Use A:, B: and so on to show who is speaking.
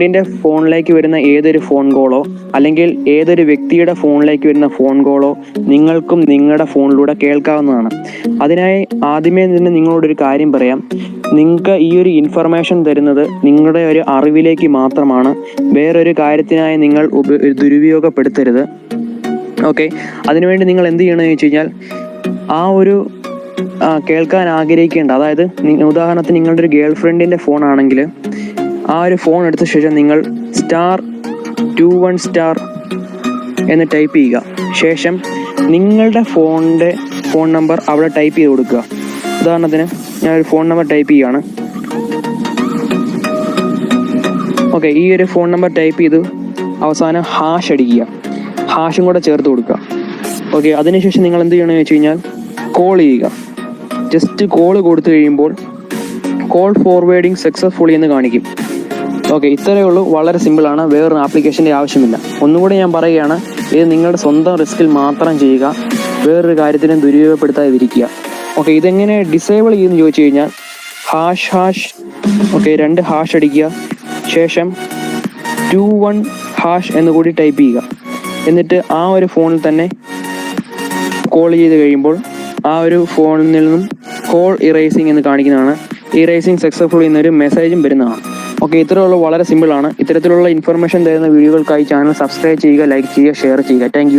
A: ഫ്രണ്ടിന്റെ ഫോണിലേക്ക് വരുന്ന ഏതൊരു ഫോൺ കോളോ അല്ലെങ്കിൽ ഏതൊരു വ്യക്തിയുടെ ഫോണിലേക്ക് വരുന്ന ഫോൺ കോളോ നിങ്ങൾക്കും നിങ്ങളുടെ ഫോണിലൂടെ കേൾക്കാവുന്നതാണ്. അതിനായി ആദ്യമേ തന്നെ നിങ്ങളോടൊരു കാര്യം പറയാം. നിങ്ങൾക്ക് ഈ ഒരു ഇൻഫർമേഷൻ തരുന്നത് നിങ്ങളുടെ ഒരു അറിവിലേക്ക് മാത്രമാണ്. വേറൊരു കാര്യത്തിനായി നിങ്ങൾ ദുരുപയോഗപ്പെടുത്തരുത്. ഓക്കെ അതിനുവേണ്ടി നിങ്ങൾ എന്ത് ചെയ്യണമെന്ന് വെച്ച് കഴിഞ്ഞാൽ ആ ഒരു കേൾക്കാൻ ആഗ്രഹിക്കേണ്ട അതായത് ഉദാഹരണത്തിന് നിങ്ങളുടെ ഒരു ഗേൾ ഫ്രണ്ടിന്റെ ഫോൺ ആണെങ്കിൽ ആ ഒരു ഫോൺ എടുത്ത ശേഷം നിങ്ങൾ സ്റ്റാർ ടു വൺ സ്റ്റാർ എന്ന് ടൈപ്പ് ചെയ്യുക. ശേഷം നിങ്ങളുടെ ഫോണിന്റെ ഫോൺ നമ്പർ അവിടെ ടൈപ്പ് ചെയ്ത് കൊടുക്കുക. ഉദാഹരണത്തിന് ഞാൻ ഒരു ഫോൺ നമ്പർ ടൈപ്പ് ചെയ്യുകയാണ്. ഓക്കെ ഈ ഒരു ഫോൺ നമ്പർ ടൈപ്പ് ചെയ്ത് അവസാനം ഹാഷ് അടിക്കുക. ഹാഷും കൂടെ ചേർത്ത് കൊടുക്കുക. ഓക്കെ അതിനുശേഷം നിങ്ങൾ എന്ത് ചെയ്യണമെന്ന് വെച്ച് കഴിഞ്ഞാൽ കോൾ ചെയ്യുക. ജസ്റ്റ് കോൾ കൊടുത്തു കഴിയുമ്പോൾ കോൾ ഫോർവേഡിങ് സക്സസ്ഫുള്ളി എന്ന് കാണിക്കും. ഓക്കെ ഇത്രയേ ഉള്ളൂ. വളരെ സിമ്പിളാണ് വേറൊരു ആപ്ലിക്കേഷന്റെ ആവശ്യമില്ല. ഒന്നുകൂടി ഞാൻ പറയുകയാണ് ഇത് നിങ്ങളുടെ സ്വന്തം റിസ്കിൽ മാത്രം ചെയ്യുക. വേറൊരു കാര്യത്തിനും ദുരുപയോഗപ്പെടുത്താതിരിക്കുക ഓക്കെ ഇതെങ്ങനെ ഡിസേബിൾ ചെയ്യുമെന്ന് ചോദിച്ചു കഴിഞ്ഞാൽ ഹാഷ് ഹാഷ് ഓക്കെ രണ്ട് ഹാഷ് അടിക്കുക. ശേഷം ടു വൺ ഹാഷ് എന്ന് കൂടി ടൈപ്പ് ചെയ്യുക. എന്നിട്ട് ആ ഒരു ഫോണിൽ തന്നെ കോൾ ചെയ്ത് കഴിയുമ്പോൾ ആ ഒരു ഫോണിൽ നിന്നും കോൾ ഇറേസിംഗ് എന്ന് കാണിക്കുന്നതാണ് ഇറേസിംഗ് സക്സസ്ഫുൾ എന്നൊരു മെസ്സേജും വരുന്നതാണ്. ഓക്കെ ഇത്രയുള്ള വളരെ സിമ്പിളാണ് ഇത്തരത്തിലുള്ള ഇൻഫർമേഷൻ തരുന്ന വീഡിയോകൾക്കായി ചാനൽ സബ്സ്ക്രൈബ് ചെയ്യുക ലൈക്ക് ചെയ്യുക ഷെയർ ചെയ്യുക. താങ്ക്